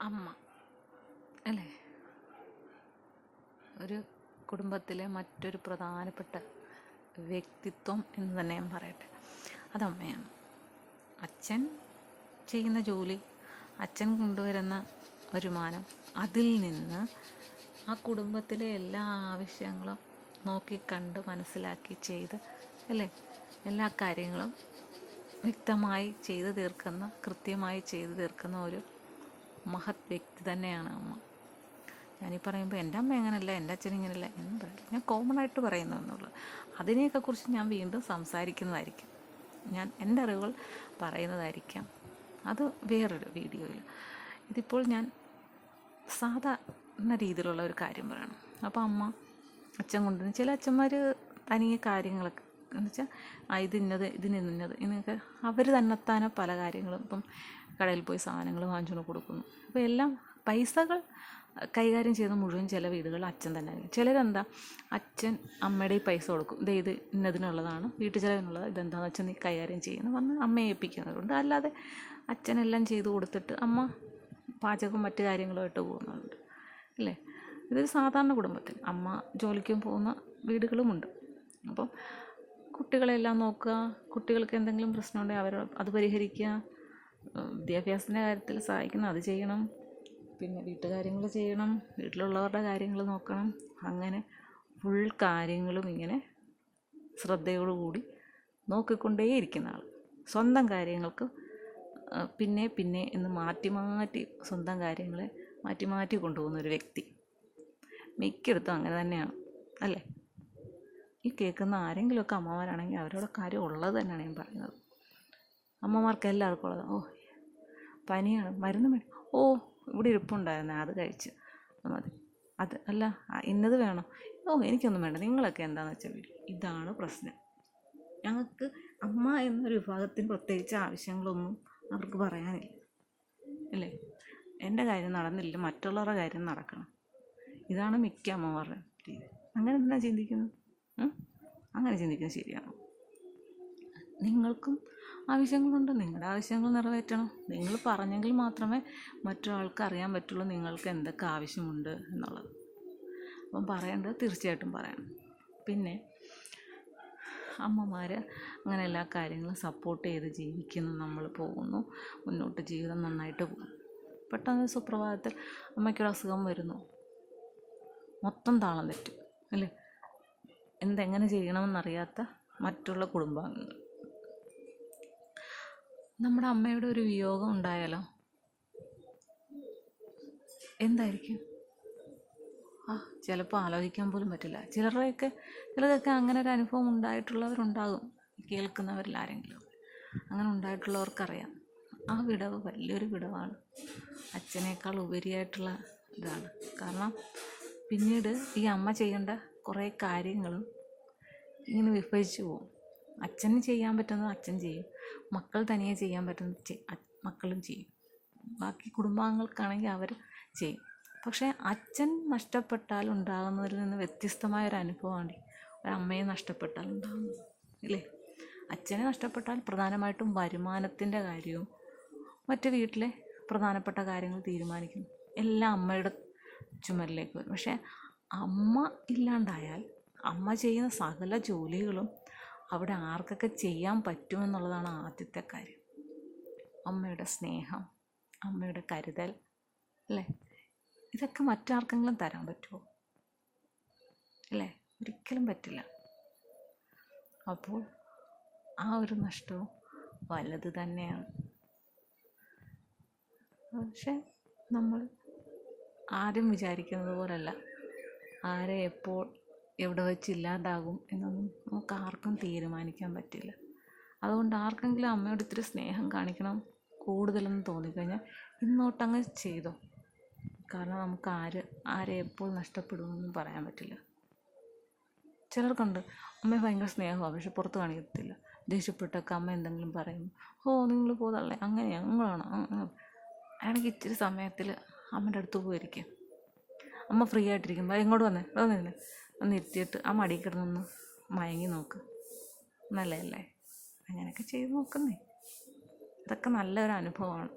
അമ്മ. അല്ലേ? ഒരു കുടുംബത്തിലെ മറ്റൊരു പ്രധാനപ്പെട്ട വ്യക്തിത്വം എന്ന് തന്നെ ഞാൻ പറയട്ടെ. അതമ്മയാണ് അച്ഛൻ ചെയ്യുന്ന ജോലി അച്ഛൻ കൊണ്ടുവരുന്ന വരുമാനം അതിൽ നിന്ന് ആ കുടുംബത്തിലെ എല്ലാ ആവശ്യങ്ങളും നോക്കിക്കണ്ട് മനസ്സിലാക്കി ചെയ്ത് അല്ലേ? എല്ലാ കാര്യങ്ങളും വ്യക്തമായി ചെയ്തു തീർക്കുന്ന കൃത്യമായി ചെയ്തു തീർക്കുന്ന ഒരു മഹത് വ്യക്തി തന്നെയാണ് അമ്മ. ഞാനീ പറയുമ്പോൾ എന്റെ അമ്മ എങ്ങനെയല്ല എന്റെ അച്ഛൻ ഇങ്ങനെയല്ല എന്ന് പറയില്ല ഞാൻ കോമൺ ആയിട്ട് പറയുന്നതെന്നുള്ളത് അതിനെയൊക്കെ കുറിച്ച് ഞാൻ വീണ്ടും സംസാരിക്കുന്നതായിരിക്കും. ഞാൻ എന്റെ അറിവുകൾ പറയുന്നതായിരിക്കാം. അത് വേറൊരു വീഡിയോയിൽ. ഇതിപ്പോൾ ഞാൻ സാധാരണ രീതിയിലുള്ള ഒരു കാര്യം പറയണം. അപ്പോൾ അമ്മ അച്ഛൻ കൊണ്ടുവന്ന് ചില അച്ഛന്മാർ തനിയെ കാര്യങ്ങളൊക്കെ എന്ന് വെച്ചാൽ ആ ഇതിന് ഇന്നത് ഇങ്ങനെയൊക്കെ അവർ തന്നെത്താനെ പല കാര്യങ്ങളും. ഇപ്പം കടയിൽ പോയി സാധനങ്ങൾ വാങ്ങിച്ചുകൊണ്ട് കൊടുക്കുന്നു. അപ്പോൾ എല്ലാം പൈസകൾ കൈകാര്യം ചെയ്യുന്ന മുഴുവൻ ചില വീടുകളിൽ അച്ഛൻ തന്നെ ചിലരെന്താ? അച്ഛൻ അമ്മയുടെ ഈ പൈസ കൊടുക്കും. ദേ ഇത് ഇന്നതിനുള്ളതാണ് വീട്ടു ചിലവിനുള്ളത് ഇതെന്താണെന്ന് വെച്ചാൽ നീ കൈകാര്യം ചെയ്യുന്നു വന്ന് അമ്മയെ ഏൽപ്പിക്കുന്നവരുണ്ട്. അല്ലാതെ അച്ഛനെല്ലാം ചെയ്ത് കൊടുത്തിട്ട് അമ്മ പാചകവും മറ്റു കാര്യങ്ങളുമായിട്ട് പോകുന്നുണ്ട് അല്ലേ? ഇതൊരു സാധാരണ കുടുംബത്തിൽ. അമ്മ ജോലിക്കും പോകുന്ന വീടുകളുമുണ്ട്. അപ്പം കുട്ടികളെല്ലാം നോക്കുക കുട്ടികൾക്ക് എന്തെങ്കിലും പ്രശ്നമുണ്ടെങ്കിൽ അവർ അത് പരിഹരിക്കുക വിദ്യാഭ്യാസത്തിന്റെ കാര്യത്തിൽ സഹായിക്കണം അത് ചെയ്യണം. പിന്നെ വീട്ടുകാര്യങ്ങൾ ചെയ്യണം വീട്ടിലുള്ളവരുടെ കാര്യങ്ങൾ നോക്കണം. അങ്ങനെ ഫുൾ കാര്യങ്ങളും ഇങ്ങനെ ശ്രദ്ധയോടുകൂടി നോക്കിക്കൊണ്ടേയിരിക്കുന്ന ആൾ സ്വന്തം കാര്യങ്ങൾക്ക് പിന്നെ പിന്നെ എന്ന് മാറ്റി മാറ്റി സ്വന്തം കാര്യങ്ങളെ മാറ്റി മാറ്റി കൊണ്ടുപോകുന്ന ഒരു വ്യക്തി. മിക്കയിടത്തും അങ്ങനെ തന്നെയാണ് അല്ലേ? ഈ കേൾക്കുന്ന ആരെങ്കിലുമൊക്കെ അമ്മമാരാണെങ്കിൽ അവരോട് കാര്യം ഉള്ളത് തന്നെയാണ് ഞാൻ പറയുന്നത്. അമ്മമാർക്ക് എല്ലാവർക്കും ഉള്ളത്. ഓ പനിയാണ് മരുന്ന് മേടി. ഓ ഇവിടെ ഇരിപ്പുണ്ടായിരുന്നു അത് കഴിച്ച്. മതി. അത് അല്ല ഇന്നത് വേണം. ഓ എനിക്കൊന്നും വേണ്ട. നിങ്ങളൊക്കെ എന്താണെന്ന് വെച്ചാൽ ഇതാണ് പ്രശ്നം. ഞങ്ങൾക്ക് അമ്മ എന്നൊരു വിഭാഗത്തിന് പ്രത്യേകിച്ച് ആവശ്യങ്ങളൊന്നും അവർക്ക് പറയാനില്ല. അല്ലേ? എന്റെ കാര്യം നടന്നില്ല മറ്റുള്ളവരുടെ കാര്യം നടക്കണം. ഇതാണ് മിക്ക അമ്മമാരുടെ രീതി. അങ്ങനെ എന്താ ചിന്തിക്കുന്നത്? അങ്ങനെ ചിന്തിക്കുന്നത് ശരിയാണോ? നിങ്ങൾക്കും ആവശ്യങ്ങളുണ്ട്. നിങ്ങളുടെ ആവശ്യങ്ങൾ നിറവേറ്റണം. നിങ്ങൾ പറഞ്ഞെങ്കിൽ മാത്രമേ മറ്റൊരാൾക്ക് അറിയാൻ പറ്റുള്ളൂ നിങ്ങൾക്ക് എന്തൊക്കെ ആവശ്യമുണ്ട് എന്നുള്ളത്. അപ്പം പറയേണ്ടത് തീർച്ചയായിട്ടും പറയണം. പിന്നെ അമ്മമാർ അങ്ങനെ എല്ലാ കാര്യങ്ങളും സപ്പോർട്ട് ചെയ്ത് ജീവിക്കുന്നു. നമ്മൾ പോകുന്നു. മുന്നോട്ട് ജീവിതം നന്നായിട്ട് പോകും പെട്ടെന്ന് സുപ്രഭാതത്തിൽ അമ്മയ്ക്കൊരു അസുഖം വരുന്നു. മൊത്തം താളം തെറ്റും. അല്ലേ? എന്തെങ്ങനെ ചെയ്യണമെന്നറിയാത്ത മറ്റുള്ള കുടുംബാംഗങ്ങൾ. നമ്മുടെ അമ്മയുടെ ഒരു വിയോഗം ഉണ്ടായാലോ? എന്തായിരിക്കും? ആ ചിലപ്പോൾ ആലോചിക്കാൻ പോലും പറ്റില്ല. ചിലരുടെയൊക്കെ ചിലതൊക്കെ അങ്ങനെ ഒരു അനുഭവം ഉണ്ടായിട്ടുള്ളവരുണ്ടാകും. കേൾക്കുന്നവരിൽ ആരെങ്കിലും. അങ്ങനെ ഉണ്ടായിട്ടുള്ളവർക്കറിയാം. ആ വിടവ് വലിയൊരു വിടവാണ്. അച്ഛനേക്കാൾ ഉപരിയായിട്ടുള്ള ഇതാണ് കാരണം പിന്നീട് ഈ അമ്മ ചെയ്യേണ്ട കുറേ കാര്യങ്ങളും ഇങ്ങനെ വിഭജിച്ചു പോകും. അച്ഛന് ചെയ്യാൻ പറ്റുന്നത് അച്ഛൻ ചെയ്യും. മക്കൾ തനിയെ ചെയ്യാൻ പറ്റുന്ന മക്കളും ചെയ്യും. ബാക്കി കുടുംബാംഗങ്ങൾക്കാണെങ്കിൽ അവർ ചെയ്യും. പക്ഷേ അച്ഛൻ നഷ്ടപ്പെട്ടാൽ ഉണ്ടാകുന്നതിൽ നിന്ന് വ്യത്യസ്തമായ ഒരു അനുഭവമാണ് ഒരമ്മയെ നഷ്ടപ്പെട്ടാൽ ഉണ്ടാകുന്നത് ഇല്ലേ? അച്ഛനെ നഷ്ടപ്പെട്ടാൽ പ്രധാനമായിട്ടും വരുമാനത്തിന്റെ കാര്യവും മറ്റു വീട്ടിലെ പ്രധാനപ്പെട്ട കാര്യങ്ങൾ തീരുമാനിക്കും എല്ലാം അമ്മയുടെ ചുമലിലേക്ക് വരും. പക്ഷേ അമ്മ ഇല്ലാണ്ടായാൽ അമ്മ ചെയ്യുന്ന സകല ജോലികളും അവിടെ ആർക്കൊക്കെ ചെയ്യാൻ പറ്റുമെന്നുള്ളതാണ് ആദ്യത്തെ കാര്യം. അമ്മയുടെ സ്നേഹം അമ്മയുടെ കരുതൽ അല്ലേ? ഇതൊക്കെ മറ്റാർക്കെങ്കിലും തരാൻ പറ്റുമോ? അല്ലേ? ഒരിക്കലും പറ്റില്ല. അപ്പോൾ ആ ഒരു നഷ്ടവും വലുത് തന്നെയാണ്. പക്ഷെ നമ്മൾ ആരും വിചാരിക്കുന്നത് പോലല്ല. ആരെ എപ്പോൾ എവിടെ വെച്ച് ഇല്ലാണ്ടാകും എന്നൊന്നും നമുക്ക് ആർക്കും തീരുമാനിക്കാൻ പറ്റില്ല. അതുകൊണ്ട് ആർക്കെങ്കിലും അമ്മയോട് ഇത്തിരി സ്നേഹം കാണിക്കണം കൂടുതലെന്ന് തോന്നിക്കഴിഞ്ഞാൽ ഇന്നോട്ടങ്ങ് ചെയ്തോ. കാരണം നമുക്ക് ആര് ആരെ എപ്പോൾ നഷ്ടപ്പെടുമെന്നും പറയാൻ പറ്റില്ല. ചിലർക്കുണ്ട് അമ്മയെ ഭയങ്കര സ്നേഹമാണ് പക്ഷെ പുറത്ത് കാണിക്കത്തില്ല. ദേഷ്യപ്പെട്ടൊക്കെ അമ്മ എന്തെങ്കിലും പറയും ഓ നിങ്ങൾ പോതല്ലേ അങ്ങനെയാണ് നിങ്ങളാണോ ആണെങ്കിൽ ഇച്ചിരി സമയത്തിൽ അമ്മയുടെ അടുത്ത് പോയിരിക്കും. അമ്മ ഫ്രീ ആയിട്ടിരിക്കുമ്പോൾ എങ്ങോട്ട് വന്നേ വന്നിരുന്നേ ഒന്ന് ഇരുത്തിയിട്ട് ആ മടി കിടന്നൊന്ന് മയങ്ങി നോക്ക്. നല്ലതല്ലേ? അങ്ങനെയൊക്കെ ചെയ്ത് നോക്കുന്നേ. അതൊക്കെ നല്ലൊരു അനുഭവമാണ്.